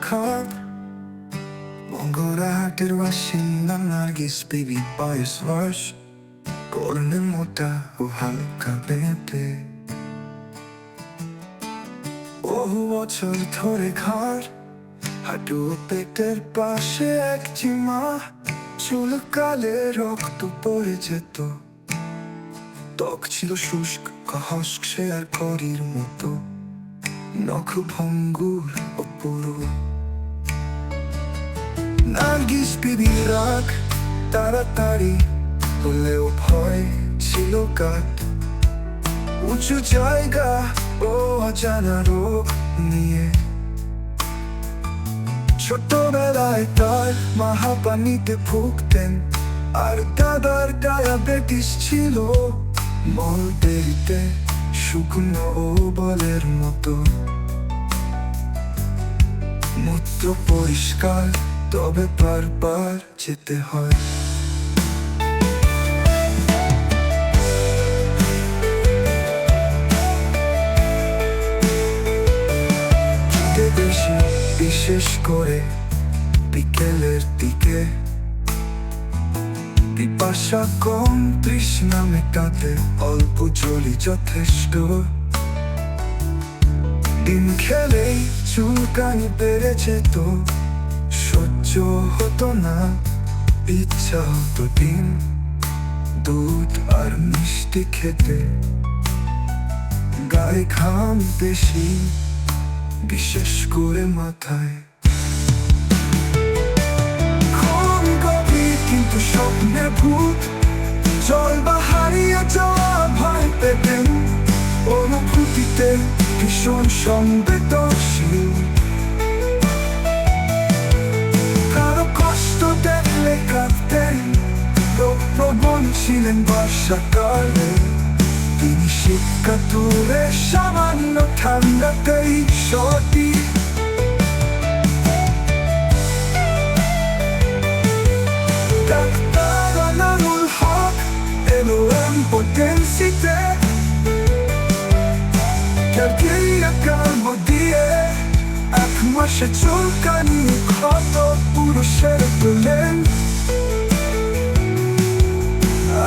খাপ মঙ্গলহাটের বাসিন্দা নার্গিস বিবি বয়স বয়স করলে মোটা ও হালকা বেঁটে বহু বছর ধরে ঘর হাঁটু পেটের পাশে এক চিমা চুল কালে রক্ত পড়ে যেত ত্বক ছিল শুষ্ক কহস্ক সে আর করির মতো নখ ভঙ্গুর ও পুরো নার্গিস বিবি রাগ, তাড়াতাড়ি হলেও ভয় ছিল কাট উঁচু জায়গা ও অজানা রোগ নিয়ে। ছোটবেলায় তার মাহাপানিতে ভুগতেন, আর দাদার ডায়াবেটিস ছিল মল দেরিতে। শুকনো বলের মতো। মূত্র পরিষ্কার তবে বারবার যেতে হয়। বিশেষ করে বিকেলের দিকে পিপাসা কম, তৃষ্ণা মেটাতে অল্প জলই যথেষ্ট। দিন খেলেই চুলকানি বেড়ে যেত সহ্য হতো না, ইচ্ছা হতো দিন, দুধ আর মিষ্টি খেতে। গায়ে খাম বেশি, বিশেষ করে মাথায়। স্বপ্নে অনুভূতিতে ভীষণ সংবেদনশীল কারও কষ্ট দেখলে কাঁদতেন লোক প্রবণ ছিলেন বর্ষাকালে। তিনি শিক্ষা তুলে সামান্য ঠান্ডাতেই সতী ক্যালকেরিয়া কার্ব দিয়ে এক মাসে চুলকানি ক্ষত পুরুষের তোলেন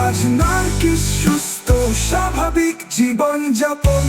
আজ নার্গিস সুস্থ, স্বাভাবিক জীবন যাপন